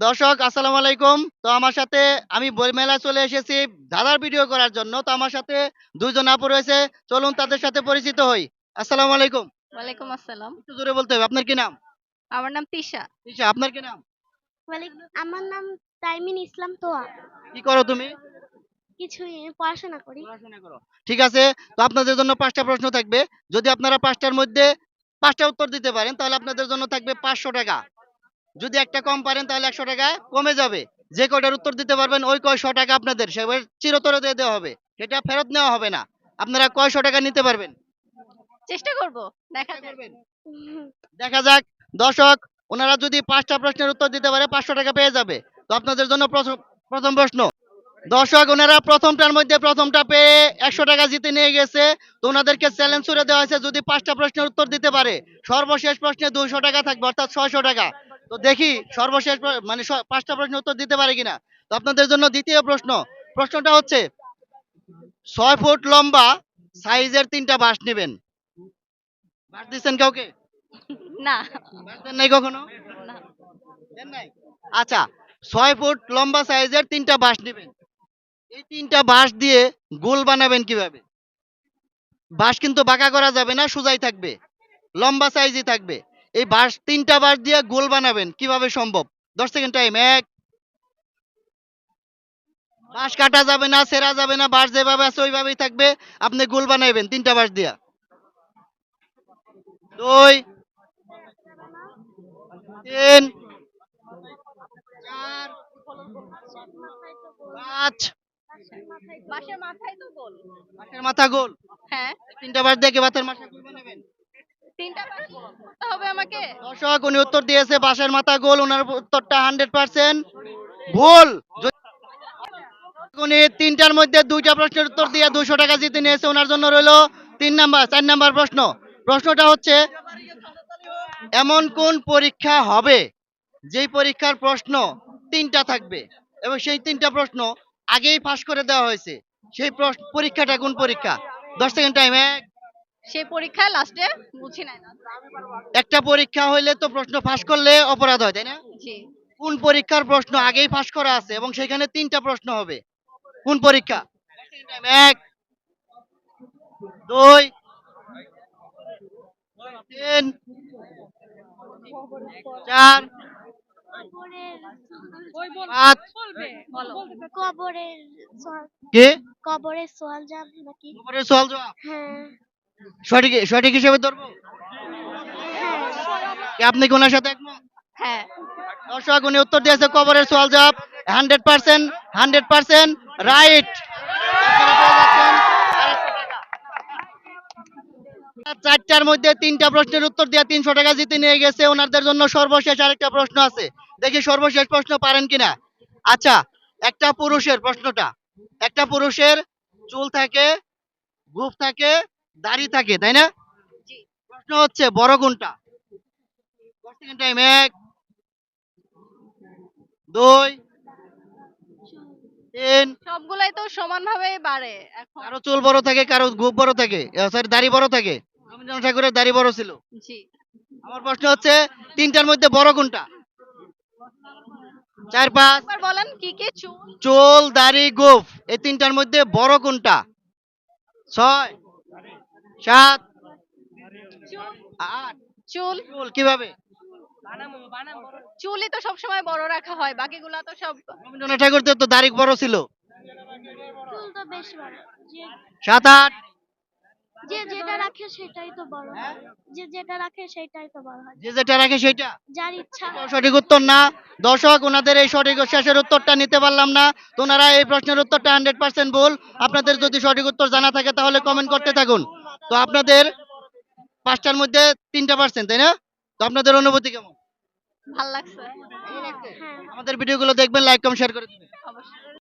দর্শক আসসালামু আলাইকুম। তো আমার সাথে আমি বই মেলায় চলে এসেছি দাদার ভিডিও করার জন্য। তো আমার সাথে দুইজন আপু রয়েছে। চলুন তাদের সাথে পরিচিত হই। আসসালামু আলাইকুম। ওয়ালাইকুম আসসালাম। একটু জোরে বলতে হবে আপনার কি নাম? আমার নাম তিশা। তিশা আপনার কি নাম? আমার নাম তাইমিন ইসলাম তোয়া। কি করো তুমি? কিছুই পড়াশোনা করি। পড়াশোনা করো। ঠিক আছে তো আপনাদের জন্য পাঁচটা প্রশ্ন থাকবে। যদি আপনারা পাঁচটার মধ্যে পাঁচটা উত্তর দিতে পারেন তাহলে আপনাদের জন্য থাকবে পাঁচশো টাকা। যদি একটা কম পারেন তাহলে একশো টাকা কমে যাবে। যে কয়টার উত্তর দিতে পারবেন ওই কয়শো টাকা আপনাদের সেবার চিরতরে দিয়ে দেওয়া হবে। সেটা ফেরত নেওয়া হবে না। আপনারা কয়শো টাকা নিতে পারবেন? চেষ্টা করব। দেখা যাবে দেখা যাক। দর্শক ওনারা যদি পাঁচটা প্রশ্নের উত্তর দিতে পারে পাঁচশো টাকা পেয়ে যাবে। তো আপনাদের জন্য প্রথম প্রশ্ন। দর্শক ওনারা প্রথমটার মধ্যে প্রথমটা পেয়ে একশো টাকা জিতে নিয়ে গেছে। তো ওনাদেরকে চ্যালেঞ্জ করে দেওয়া হয়েছে যদি পাঁচটা প্রশ্নের উত্তর দিতে পারে সর্বশেষ প্রশ্নে দুইশো টাকা থাকবে অর্থাৎ ছয়শো টাকা। তো দেখি সর্বশেষ মানে পাঁচটা প্রশ্ন উত্তর দিতে পারে কিনা। তো আপনাদের জন্য দ্বিতীয় প্রশ্ন। প্রশ্নটা হচ্ছে ছয় ফুট লম্বা সাইজের তিনটা বাঁশ নেবেন। বাঁশ দিচ্ছেন কাউকে? না। বাঁশ দেন নাই কখনো? দেন নাই? আচ্ছা ছয় ফুট লম্বা সাইজের তিনটা নেবেন। এই তিনটা দিয়ে গোল বানাবেন কীভাবে? বাঁশ কিন্তু বাঁকা করা যাবে না সোজাই থাকবে। লম্বা সাইজই থাকবে। এই বাঁশ তিনটা বাঁশ দিয়ে গোল বানাবেন। কীভাবে সম্ভব? দশ সেকেন্ড টাইম এক। বাঁশ কাটা যাবে না সেরা যাবে না বাঁশ যেভাবে আছে ওইভাবেই থাকবে। আপনি গোল বানাইবেন তিনটা বাঁশ দিয়া। দুই। তিন। চার। পাঁচ। বাসের মাথায় তো গোল। বাঁশের মাথা গোল। হ্যাঁ। তিনটা বাঁশ দিয়ে কি বাতের মাথা গোল দর্শক, উনি উত্তর দিয়েছে, বাঁশের মাথা গোল ওনার উত্তরটা হান্ড্রেড পার্সেন্ট ভুল। উনি তিনটার মধ্যে দুইটা প্রশ্নের উত্তর দিয়ে দুশো টাকা জিতে নিয়েছে ওনার জন্য রইল তিন নাম্বার, চার নাম্বার প্রশ্ন। প্রশ্নটা হচ্ছে, এমন কোন পরীক্ষা হবে যেই পরীক্ষার প্রশ্ন তিনটা থাকবে? এবং সেই তিনটা প্রশ্ন আগেই ফাঁস করে দেওয়া হয়েছে। সেই পরীক্ষাটা কোন পরীক্ষা? দশ সেকেন্ড টাইম এক সেই পরীক্ষায় লাস্টে বুঝি নাই না। একটা পরীক্ষা হইলে তো প্রশ্ন ফাঁস করলে অপরাধ হয় তাই না? জি। কোন পরীক্ষার প্রশ্ন আগেই ফাঁস করা আছে এবং সেখানে তিনটা প্রশ্ন হবে? কোন পরীক্ষা? এক দুই তিন চার পাঁচ। কবরের সোয়াল কে? কবরের সোয়াল জান নাকি? উপরের সওয়াল জবাব। হ্যাঁ। সঠিক সঠিক হিসেবে ধরবো? আপনি কি ওনার সাথে একমত? হ্যাঁ। দর্শক উনি উত্তর দিয়েছে কবরের সোয়াল জবাব hundred percent hundred percent right চারটার মধ্যে তিনটা প্রশ্নের উত্তর দিয়ে তিনশো টাকা জিতে নিয়ে গেছে। ওনাদের জন্য সর্বশেষ আরেকটা প্রশ্ন আছে। দেখি সর্বশেষ প্রশ্ন পারেন কিনা। আচ্ছা একটা পুরুষের প্রশ্নটা। একটা পুরুষের চুল থাকে গুপ থাকে দাড়ি থাকে তাই না? প্রশ্ন হচ্ছে বড় কোনটা? টাইম এক দুই তিন। সবগুলাই তো সমানভাবে বাড়ে এখন। কারও চুল বড় থাকে কারও গুপ বড় থাকে। সরি দাড়ি বড় থাকে। রবীন্দ্রনাথ ঠাকুরের দাড়ি বড় ছিল। জি। আমার প্রশ্ন হচ্ছে তিনটার মধ্যে বড় কোনটা? চার পাঁচ। বলেন কি কি চুল? চুল দাড়ি গোফ এই তিনটার মধ্যে বড় কোনটা? ছয়। সাত আট। চুল। চুল কীভাবে? চুলই তো সবসময় বড় রাখা হয় বাকিগুলা তো সব রবীন্দ্রনাথ ঠাকুর তো দাড়ি বড় ছিল। চুল তো বেশ বড়। সাত আট। যে যেটা রাখে সেটাই তো বড় হয়। যে যেটা রাখে সেটাই তো বড় হয়। যে যেটা রাখে সেটা। যার ইচ্ছা। সঠিক উত্তর না। দর্শক ওনাদের এই সঠিক শেষের উত্তরটা নিতে পারলাম না। তো ওনারা এই প্রশ্নের উত্তরটা হান্ড্রেড পার্সেন্ট ভুল। আপনাদের যদি সঠিক উত্তর জানা থাকে তাহলে কমেন্ট করতে থাকুন। তো আপনাদের পাঁচটার মধ্যে তিনটা পার্সেন্ট তাই না? তো আপনাদের অনুভূতি কেমন? ভালো লাগছে। আমাদের আমাদের ভিডিওগুলো দেখবেন লাইক কম শেয়ার করে দিবেন। অবশ্যই।